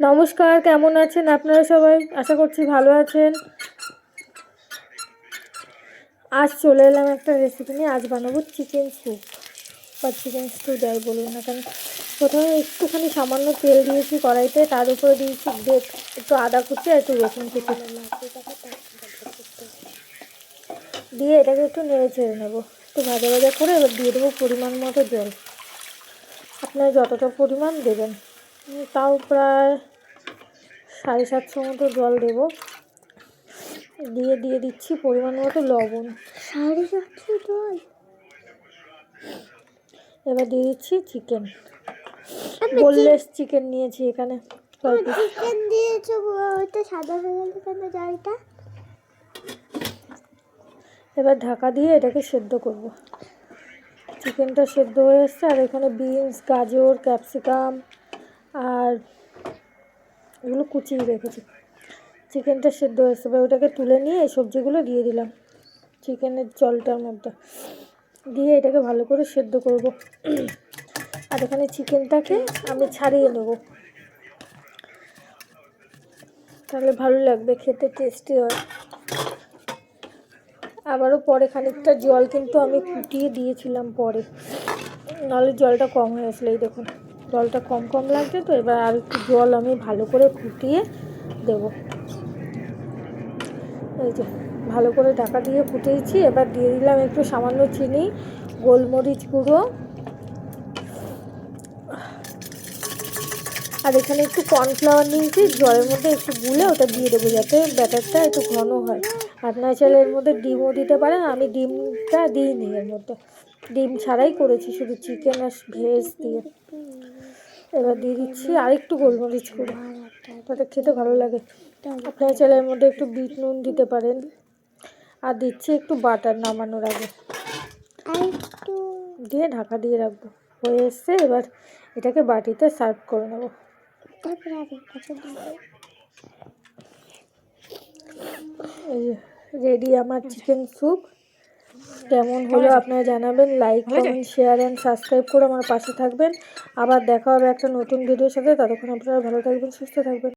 নমস্কার, কেমন আছেন আপনারা সবাই? আশা করছি ভালো আছেন। আজ চলে এলাম একটা রেসিপি নিয়ে। আজ বানাবো চিকেন স্যুপ বা চিকেন স্টু যাই বলুন না কেন। প্রথমে একটুখানি সামান্য তেল দিয়েছি কড়াইতে। তার উপরে দিয়েছি বেট একটু আদা কুচি আর একটু রসুন কুচি। দিয়ে এটাকে একটু নেড়ে ছেড়ে নেব। একটু ভাজা ভাজা করে এবার দিয়ে দেবো পরিমাণ মতো জল। আপনারা যতটা পরিমাণ দেবেন। তাও প্রায় সাড়ে সাতশো মতো জল দেব। দিয়ে দিয়ে দিচ্ছি পরিমাণ মতো লবণ। সাড়ে সাতশো জল? এবার দিয়ে দিচ্ছি চিকেন বোনলেস চিকেন নিয়েছি এখানে। চিকেন দিয়েছ সাদা হয়ে গেল কেন জলটা? এবার ঢাকা দিয়ে এটাকে সেদ্ধ করব। চিকেনটা সেদ্ধ হয়ে এসছে আর এখানে বিনস গাজর ক্যাপসিকাম আর এগুলো কুচিয়ে রেখেছি। চিকেনটা সেদ্ধ হয়ে এসছে এবার ওটাকে তুলে নিয়ে এই সবজিগুলো দিয়ে দিলাম। চিকেনের জলটার মধ্যে। দিয়ে এটাকে ভালো করে সেদ্ধ করব। আর এখানে চিকেনটাকে আমি ছাড়িয়ে নেব। তাহলে ভালো লাগবে, খেতে টেস্টি হয়। আবারও পরে খানিকটা জল কিন্তু আমি ফুটিয়ে দিয়েছিলাম পরে। নাহলে জলটা কম হয়ে আসলে, এই দেখুন। জলটা কম কম লাগছে তো, এবার আর একটু জল আমি ভালো করে ফুটিয়ে দেব। এই যে, ভালো করে ঢাকা দিয়ে ফুটিয়েছি এবার দিয়ে দিলাম একটু সামান্য চিনি, গোলমরিচ গুঁড়ো। আর এখানে একটু কর্নফ্লাওয়ার নিয়েছি, জলের মধ্যে একটু গুলে ওটা দিয়ে দেবো যাতে ব্যাটারটা একটু ঘন হয়। আপনার চাইলে এর মধ্যে ডিমও দিতে পারেন, আমি ডিমটা দিইনি এর মধ্যে। ডিম ছাড়াই করেছি, শুধু চিকেন আর ভেজ দিয়ে। এবার দিয়ে দিচ্ছি আর একটু গোলমরিচ গুঁড়ো। তাতে খেতে ভালো লাগে। আপনার চাইলে এর মধ্যে একটু বিট নুন দিতে পারেন। আর দিচ্ছি একটু বাটার নামানোর আগে। দিয়ে ঢাকা দিয়ে রাখব। হয়ে এসছে, এবার এটাকে বাটিতে সার্ভ করে নেব। রেডি আমার চিকেন স্যুপ কেমন হলো আপনারা জানাবেন like comment share and subscribe করে আমার পাশে থাকবেন। আবার দেখা হবে একটা নতুন ভিডিওর সাথে। ততক্ষণ আপনারা ভালো থাকবেন সুস্থ থাকবেন।